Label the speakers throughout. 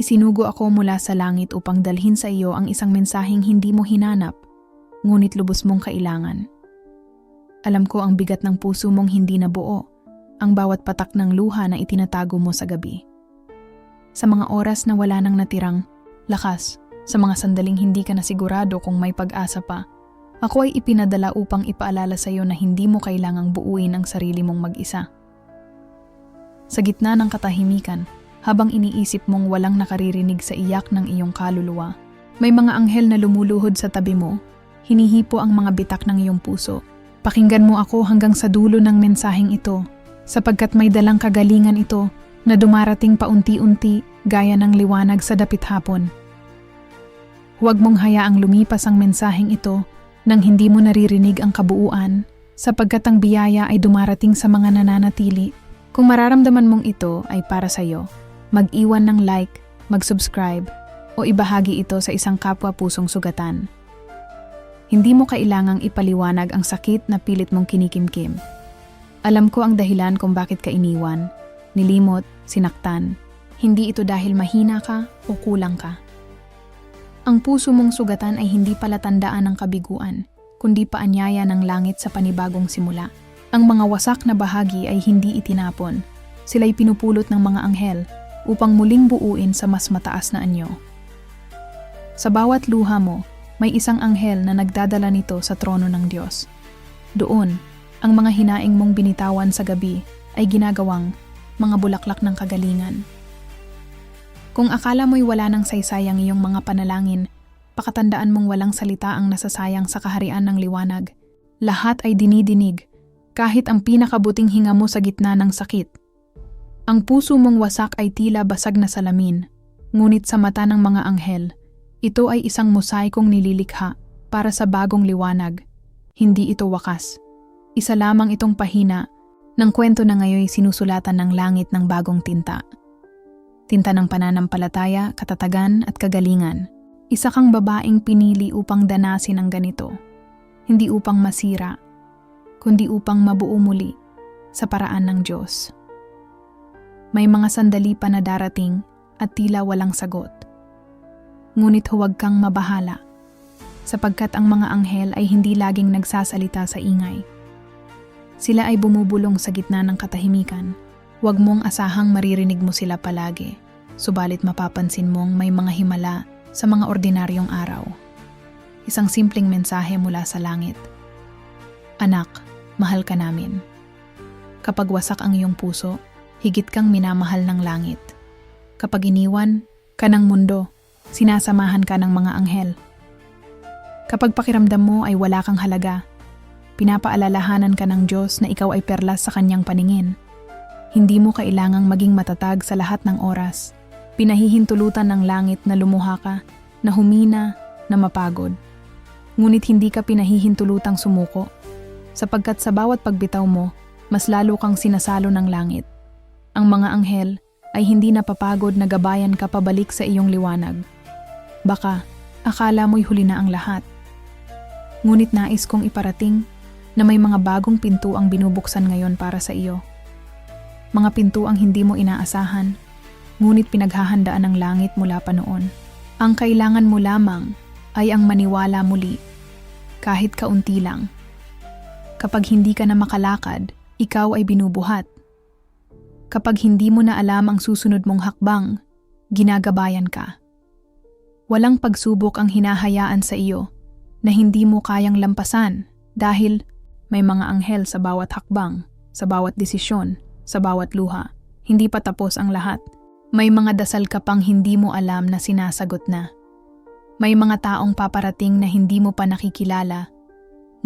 Speaker 1: Isinugo ako mula sa langit upang dalhin sa iyo ang isang mensaheng hindi mo hinanap, ngunit lubos mong kailangan. Alam ko ang bigat ng puso mong hindi nabuo, ang bawat patak ng luha na itinatago mo sa gabi. Sa mga oras na wala nang natirang lakas, sa mga sandaling hindi ka na sigurado kung may pag-asa pa, ako ay ipinadala upang ipaalala sa iyo na hindi mo kailangang buuin ang sarili mong mag-isa. Sa gitna ng katahimikan, habang iniisip mong walang nakaririnig sa iyak ng iyong kaluluwa, may mga anghel na lumuluhod sa tabi mo, hinihipo ang mga bitak ng iyong puso. Pakinggan mo ako hanggang sa dulo ng mensaheng ito, sapagkat may dalang kagalingan ito na dumarating paunti-unti gaya ng liwanag sa dapit hapon. Huwag mong hayaang lumipas ang mensaheng ito nang hindi mo naririnig ang kabuuan, sapagkat ang biyaya ay dumarating sa mga nananatili. Kung mararamdaman mong ito ay para sa iyo, mag-iwan ng like, mag-subscribe, o ibahagi ito sa isang kapwa pusong sugatan. Hindi mo kailangang ipaliwanag ang sakit na pilit mong kinikimkim. Alam ko ang dahilan kung bakit ka iniwan, nilimot, sinaktan. Hindi ito dahil mahina ka o kulang ka. Ang puso mong sugatan ay hindi pala tandaan ng kabiguan, kundi paanyaya ng langit sa panibagong simula. Ang mga wasak na bahagi ay hindi itinapon. Sila'y pinupulot ng mga anghel upang muling buuin sa mas mataas na anyo. Sa bawat luha mo, may isang anghel na nagdadala nito sa trono ng Diyos. Doon, ang mga hinaing mong binitawan sa gabi ay ginagawang mga bulaklak ng kagalingan. Kung akala mo'y wala nang saysayang iyong mga panalangin, pakatandaan mong walang salita ang nasasayang sa kaharian ng liwanag. Lahat ay dinidinig, kahit ang pinakabuting hinga mo sa gitna ng sakit. Ang puso mong wasak ay tila basag na salamin, ngunit sa mata ng mga anghel, ito ay isang mosaikong nililikha para sa bagong liwanag. Hindi ito wakas. Isa lamang itong pahina ng kwento na ngayon sinusulatan ng langit ng bagong tinta. Tinta ng pananampalataya, katatagan at kagalingan. Isa kang babaeng pinili upang danasin ang ganito. Hindi upang masira, kundi upang mabuo muli sa paraan ng Diyos. May mga sandali pa na darating at tila walang sagot. Ngunit huwag kang mabahala, sapagkat ang mga anghel ay hindi laging nagsasalita sa ingay. Sila ay bumubulong sa gitna ng katahimikan. Huwag mong asahang maririnig mo sila palagi, subalit mapapansin mong may mga himala sa mga ordinaryong araw. Isang simpleng mensahe mula sa langit. Anak, mahal ka namin. Kapag wasak ang iyong puso, higit kang minamahal ng langit. Kapag iniwan ka ng mundo, sinasamahan ka ng mga anghel. Kapag pakiramdam mo ay wala kang halaga, pinapaalalahanan ka ng Diyos na ikaw ay perlas sa kanyang paningin. Hindi mo kailangang maging matatag sa lahat ng oras. Pinahihintulutan ng langit na lumuha ka, na humina, na mapagod. Ngunit hindi ka pinahihintulutang sumuko, sapagkat sa bawat pagbitaw mo, mas lalo kang sinasalo ng langit. Ang mga anghel ay hindi napapagod na gabayan ka pabalik sa iyong liwanag. Baka, akala mo'y huli na ang lahat. Ngunit nais kong iparating na may mga bagong pinto ang binubuksan ngayon para sa iyo. Mga pinto ang hindi mo inaasahan, ngunit pinaghahandaan ng langit mula pa noon. Ang kailangan mo lamang ay ang maniwala muli, kahit kaunti lang. Kapag hindi ka na makalakad, ikaw ay binubuhat. Kapag hindi mo na alam ang susunod mong hakbang, ginagabayan ka. Walang pagsubok ang hinahayaan sa iyo na hindi mo kayang lampasan dahil may mga anghel sa bawat hakbang, sa bawat desisyon, sa bawat luha. Hindi pa tapos ang lahat. May mga dasal ka pang hindi mo alam na sinasagot na. May mga taong paparating na hindi mo pa nakikilala,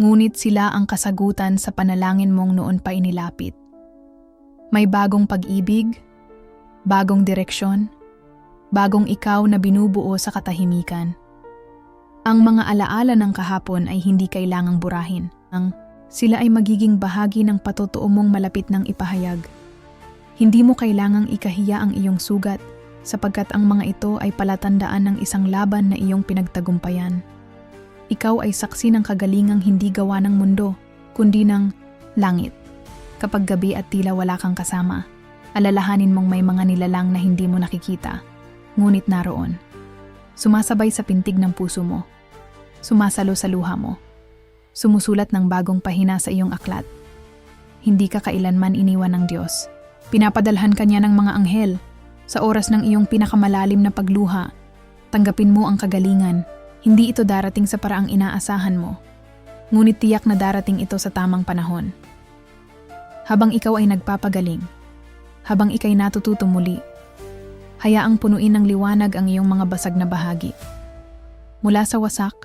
Speaker 1: ngunit sila ang kasagutan sa panalangin mong noon pa inilapit. May bagong pag-ibig, bagong direksyon, bagong ikaw na binubuo sa katahimikan. Ang mga alaala ng kahapon ay hindi kailangang burahin. Ang sila ay magiging bahagi ng patotoo mong malapit ng ipahayag. Hindi mo kailangang ikahiya ang iyong sugat sapagkat ang mga ito ay palatandaan ng isang laban na iyong pinagtagumpayan. Ikaw ay saksi ng kagalingang hindi gawa ng mundo, kundi ng langit. Kapag gabi at tila wala kang kasama, alalahanin mong may mga nilalang na hindi mo nakikita. ngunit naroon. Sumasabay sa pintig ng puso mo. Sumasalo sa luha mo. Sumusulat ng bagong pahina sa iyong aklat. Hindi ka kailanman iniwan ng Diyos. Pinapadalhan ka niya ng mga anghel. Sa oras ng iyong pinakamalalim na pagluha, tanggapin mo ang kagalingan. Hindi ito darating sa paraang inaasahan mo. Ngunit tiyak na darating ito sa tamang panahon. Habang ikaw ay nagpapagaling, habang ikay natututo muli, hayaang punuin ng liwanag ang iyong mga basag na bahagi. Mula sa wasak,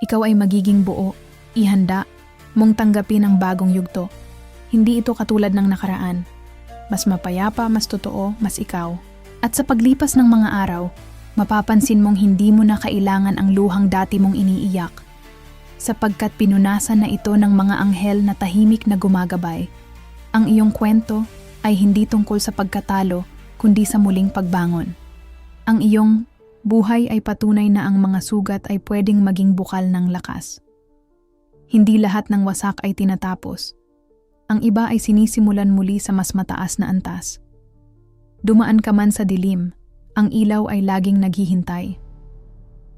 Speaker 1: ikaw ay magiging buo, ihanda, mong tanggapin ang bagong yugto. Hindi ito katulad ng nakaraan. Mas mapayapa, mas totoo, mas ikaw. At sa paglipas ng mga araw, mapapansin mong hindi mo na kailangan ang luhang dati mong iniiyak. Sapagkat pinunasan na ito ng mga anghel na tahimik na gumagabay. Ang iyong kwento ay hindi tungkol sa pagkatalo, kundi sa muling pagbangon. Ang iyong buhay ay patunay na ang mga sugat ay pwedeng maging bukal ng lakas. Hindi lahat ng wasak ay tinatapos. Ang iba ay sinisimulan muli sa mas mataas na antas. Dumaan ka man sa dilim, ang ilaw ay laging naghihintay.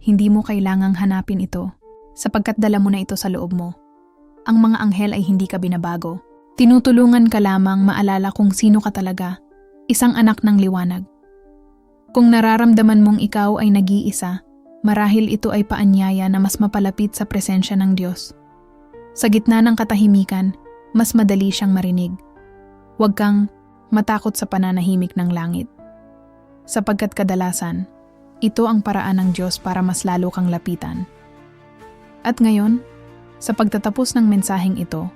Speaker 1: Hindi mo kailangang hanapin ito, sapagkat dala mo na ito sa loob mo. Ang mga anghel ay hindi ka binabago. Tinutulungan ka lamang maalala kung sino ka talaga, isang anak ng liwanag. Kung nararamdaman mong ikaw ay nag-iisa, marahil ito ay paanyaya na mas mapalapit sa presensya ng Diyos. Sa gitna ng katahimikan, mas madali siyang marinig. Huwag kang matakot sa pananahimik ng langit. Sapagkat kadalasan, ito ang paraan ng Diyos para mas lalo kang lapitan. At ngayon, sa pagtatapos ng mensaheng ito,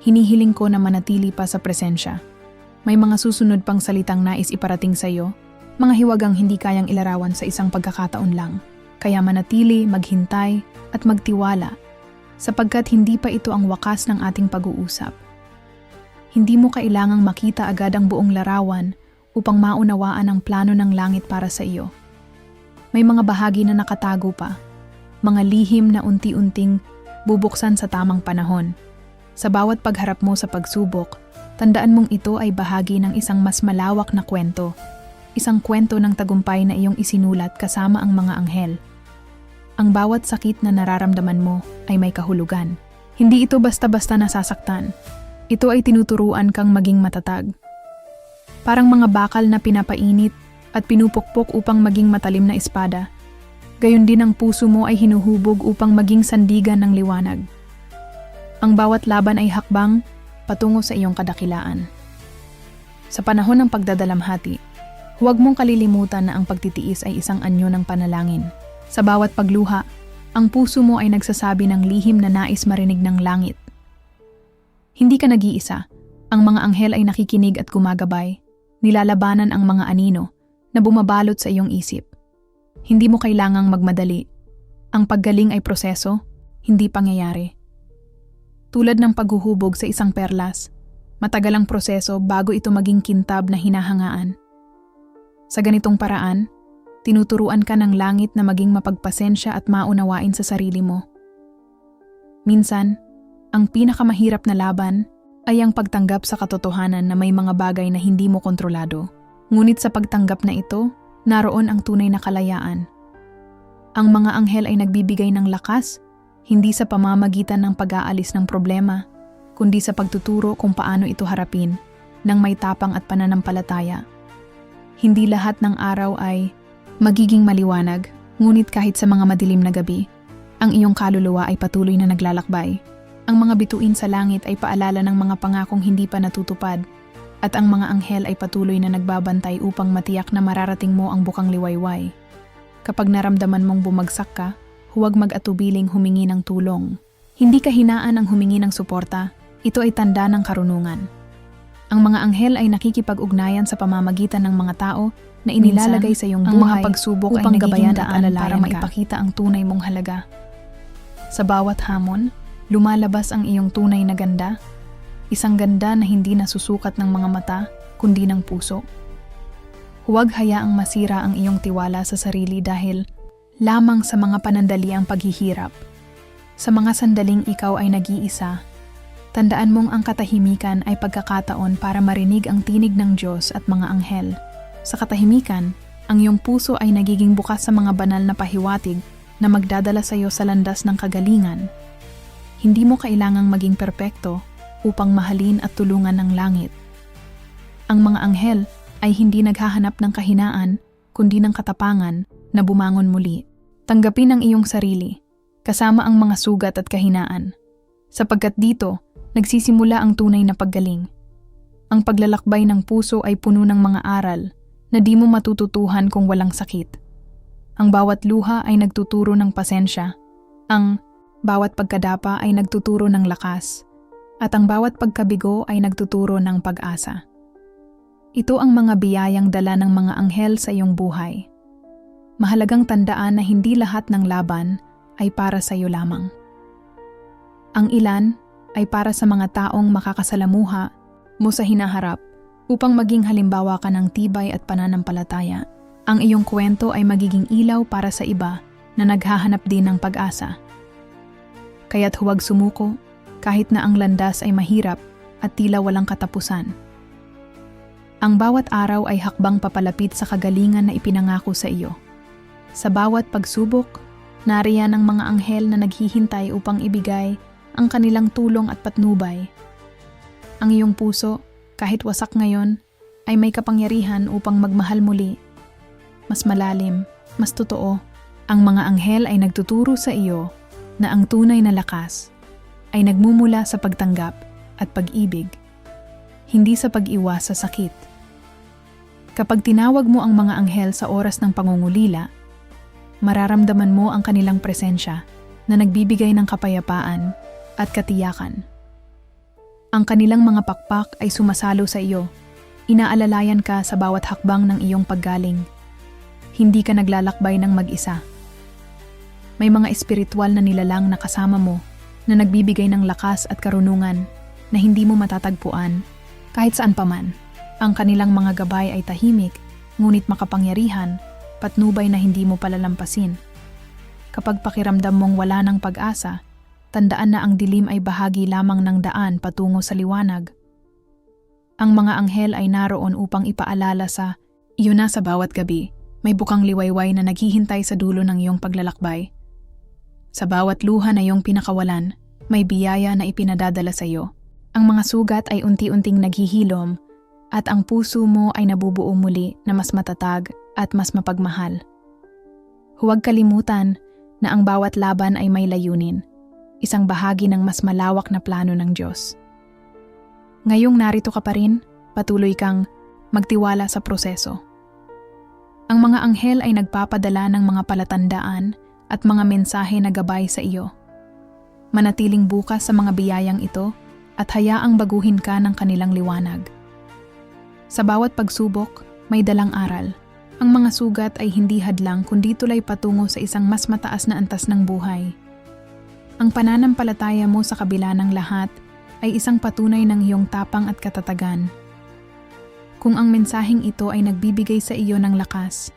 Speaker 1: hinihiling ko na manatili pa sa presensya. May mga susunod pang salitang nais iparating sa iyo, mga hiwagang hindi kayang ilarawan sa isang pagkakataon lang. Kaya manatili, maghintay, at magtiwala sapagkat hindi pa ito ang wakas ng ating pag-uusap. Hindi mo kailangang makita agad ang buong larawan upang maunawaan ang plano ng langit para sa iyo. May mga bahagi na nakatago pa, mga lihim na unti-unting bubuksan sa tamang panahon. Sa bawat pagharap mo sa pagsubok, tandaan mong ito ay bahagi ng isang mas malawak na kwento. Isang kwento ng tagumpay na iyong isinulat kasama ang mga anghel. Ang bawat sakit na nararamdaman mo ay may kahulugan. Hindi ito basta-basta nasasaktan. Ito ay tinuturuan kang maging matatag. Parang mga bakal na pinapainit at pinupukpok upang maging matalim na espada. Gayon din ang puso mo ay hinuhubog upang maging sandigan ng liwanag. Ang bawat laban ay hakbang patungo sa iyong kadakilaan. Sa panahon ng pagdadalamhati, huwag mong kalilimutan na ang pagtitiis ay isang anyo ng panalangin. Sa bawat pagluha, ang puso mo ay nagsasabi ng lihim na nais marinig ng langit. Hindi ka nag-iisa. Ang mga anghel ay nakikinig at gumagabay. Nilalabanan ang mga anino na bumabalot sa iyong isip. Hindi mo kailangang magmadali. Ang paggaling ay proseso, hindi pangyayari. Tulad ng paghuhubog sa isang perlas, matagal ang proseso bago ito maging kintab na hinahangaan. Sa ganitong paraan, tinuturuan ka ng langit na maging mapagpasensya at maunawain sa sarili mo. Minsan, ang pinakamahirap na laban ay ang pagtanggap sa katotohanan na may mga bagay na hindi mo kontrolado. Ngunit sa pagtanggap na ito, naroon ang tunay na kalayaan. Ang mga anghel ay nagbibigay ng lakas, hindi sa pamamagitan ng pag-aalis ng problema, kundi sa pagtuturo kung paano ito harapin ng may tapang at pananampalataya. Hindi lahat ng araw ay magiging maliwanag, ngunit kahit sa mga madilim na gabi, ang iyong kaluluwa ay patuloy na naglalakbay. Ang mga bituin sa langit ay paalala ng mga pangakong hindi pa natutupad, at ang mga anghel ay patuloy na nagbabantay upang matiyak na mararating mo ang bukang liwayway. Kapag naramdaman mong bumagsak ka, huwag mag-atubiling humingi ng tulong. Hindi kahinaan ang humingi ng suporta, ito ay tanda ng karunungan. Ang mga anghel ay nakikipag-ugnayan sa pamamagitan ng mga tao na inilalagay sa iyong ang buhay
Speaker 2: mga pagsubok ay
Speaker 1: upang
Speaker 2: nagiging
Speaker 1: gabayan at
Speaker 2: para
Speaker 1: maipakita ang tunay mong halaga. Sa bawat hamon, lumalabas ang iyong tunay na ganda, isang ganda na hindi nasusukat ng mga mata, kundi ng puso. Huwag hayaang masira ang iyong tiwala sa sarili dahil lamang sa mga panandaliang paghihirap. Sa mga sandaling ikaw ay nag-iisa, tandaan mong ang katahimikan ay pagkakataon para marinig ang tinig ng Diyos at mga anghel. Sa katahimikan, ang iyong puso ay nagiging bukas sa mga banal na pahiwatig na magdadala sa iyo sa landas ng kagalingan. Hindi mo kailangang maging perpekto upang mahalin at tulungan ng langit. Ang mga anghel ay hindi naghahanap ng kahinaan kundi ng katapangan na bumangon muli. Tanggapin ang iyong sarili, kasama ang mga sugat at kahinaan. Sapagkat dito, nagsisimula ang tunay na paggaling. Ang paglalakbay ng puso ay puno ng mga aral na di mo matututuhan kung walang sakit. Ang bawat luha ay nagtuturo ng pasensya. Ang bawat pagkadapa ay nagtuturo ng lakas. At ang bawat pagkabigo ay nagtuturo ng pag-asa. Ito ang mga biyayang dala ng mga anghel sa iyong buhay. Mahalagang tandaan na hindi lahat ng laban ay para sa iyo lamang. Ang ilan ay para sa mga taong makakasalamuha mo sa hinaharap upang maging halimbawa ka ng tibay at pananampalataya. Ang iyong kwento ay magiging ilaw para sa iba na naghahanap din ng pag-asa. Kaya't huwag sumuko kahit na ang landas ay mahirap at tila walang katapusan. Ang bawat araw ay hakbang papalapit sa kagalingan na ipinangako sa iyo. Sa bawat pagsubok, nariyan ang mga anghel na naghihintay upang ibigay ang kanilang tulong at patnubay. Ang iyong puso, kahit wasak ngayon, ay may kapangyarihan upang magmahal muli. Mas malalim, mas totoo, ang mga anghel ay nagtuturo sa iyo na ang tunay na lakas ay nagmumula sa pagtanggap at pag-ibig, hindi sa pag-iwas sa sakit. Kapag tinawag mo ang mga anghel sa oras ng pangungulila, mararamdaman mo ang kanilang presensya na nagbibigay ng kapayapaan at katiyakan. Ang kanilang mga pakpak ay sumasalo sa iyo. Inaalalayan ka sa bawat hakbang ng iyong paggaling. Hindi ka naglalakbay ng mag-isa. May mga espiritual na nilalang na kasama mo na nagbibigay ng lakas at karunungan na hindi mo matatagpuan kahit saan paman. Ang kanilang mga gabay ay tahimik, ngunit makapangyarihan, patnubay na hindi mo palalampasin. Kapag pakiramdam mong wala ng pag-asa, tandaan na ang dilim ay bahagi lamang ng daan patungo sa liwanag. Ang mga anghel ay naroon upang ipaalala sa iyo na sa bawat gabi, may bukang liwayway na naghihintay sa dulo ng iyong paglalakbay. Sa bawat luha na iyong pinakawalan, may biyaya na ipinadadala sa iyo. Ang mga sugat ay unti-unting naghihilom at ang puso mo ay nabubuo muli na mas matatag at mas mapagmahal. Huwag kalimutan na ang bawat laban ay may layunin, isang bahagi ng mas malawak na plano ng Diyos. Ngayong narito ka pa rin, patuloy kang magtiwala sa proseso. Ang mga anghel ay nagpapadala ng mga palatandaan at mga mensahe na gabay sa iyo. Manatiling bukas sa mga biyayang ito at hayaang baguhin ka ng kanilang liwanag. Sa bawat pagsubok, may dalang aral. Ang mga sugat ay hindi hadlang kundi tulay patungo sa isang mas mataas na antas ng buhay. Ang pananampalataya mo sa kabila ng lahat ay isang patunay ng iyong tapang at katatagan. Kung ang mensaheng ito ay nagbibigay sa iyo ng lakas,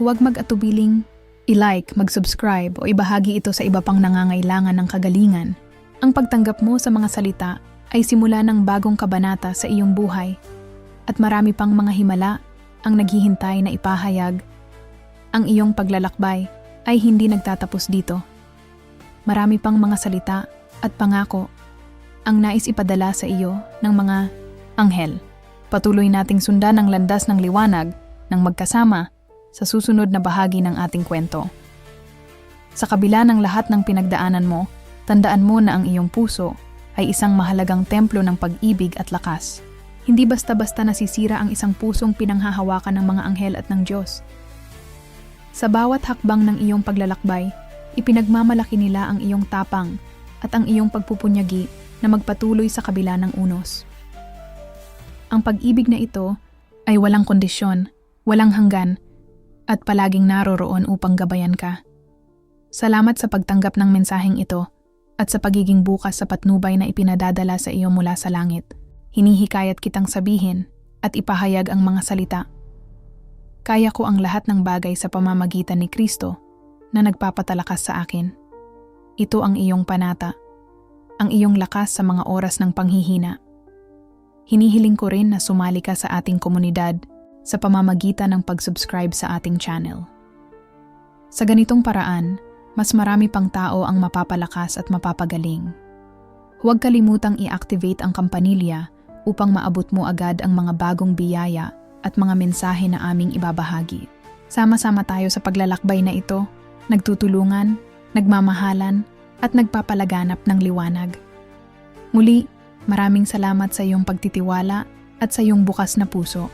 Speaker 1: huwag mag-atubiling i-like, mag-subscribe o ibahagi ito sa iba pang nangangailangan ng kagalingan. Ang pagtanggap mo sa mga salita ay simula ng bagong kabanata sa iyong buhay at marami pang mga himala ang naghihintay na ipahayag. Ang iyong paglalakbay ay hindi nagtatapos dito. Marami pang mga salita at pangako ang nais ipadala sa iyo ng mga anghel. Patuloy nating sundan ang landas ng liwanag ng magkasama sa susunod na bahagi ng ating kwento. Sa kabila ng lahat ng pinagdaanan mo, tandaan mo na ang iyong puso ay isang mahalagang templo ng pag-ibig at lakas. Hindi basta-basta nasisira ang isang pusong pinanghahawakan ng mga anghel at ng Diyos. Sa bawat hakbang ng iyong paglalakbay, ipinagmamalaki nila ang iyong tapang at ang iyong pagpupunyagi na magpatuloy sa kabila ng unos. Ang pag-ibig na ito ay walang kondisyon, walang hanggan, at palaging naroroon upang gabayan ka. Salamat sa pagtanggap ng mensaheng ito at sa pagiging bukas sa patnubay na ipinadadala sa iyo mula sa langit. Hinihikayat kitang sabihin at ipahayag ang mga salita. Kaya ko ang lahat ng bagay sa pamamagitan ni Kristo na nagpapatalakas sa akin. Ito ang iyong panata, ang iyong lakas sa mga oras ng panghihina. Hinihiling ko rin na sumali ka sa ating komunidad sa pamamagitan ng pag-subscribe sa ating channel. Sa ganitong paraan, mas marami pang tao ang mapapalakas at mapapagaling. Huwag kalimutang i-activate ang kampanilya upang maabot mo agad ang mga bagong biyaya at mga mensahe na aming ibabahagi. Sama-sama tayo sa paglalakbay na ito, nagtutulungan, nagmamahalan, at nagpapalaganap ng liwanag. Muli, maraming salamat sa iyong pagtitiwala at sa iyong bukas na puso.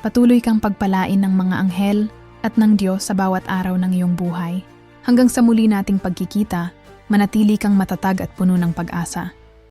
Speaker 1: Patuloy kang pagpalain ng mga anghel at ng Diyos sa bawat araw ng iyong buhay. Hanggang sa muli nating pagkikita, manatili kang matatag at puno ng pag-asa.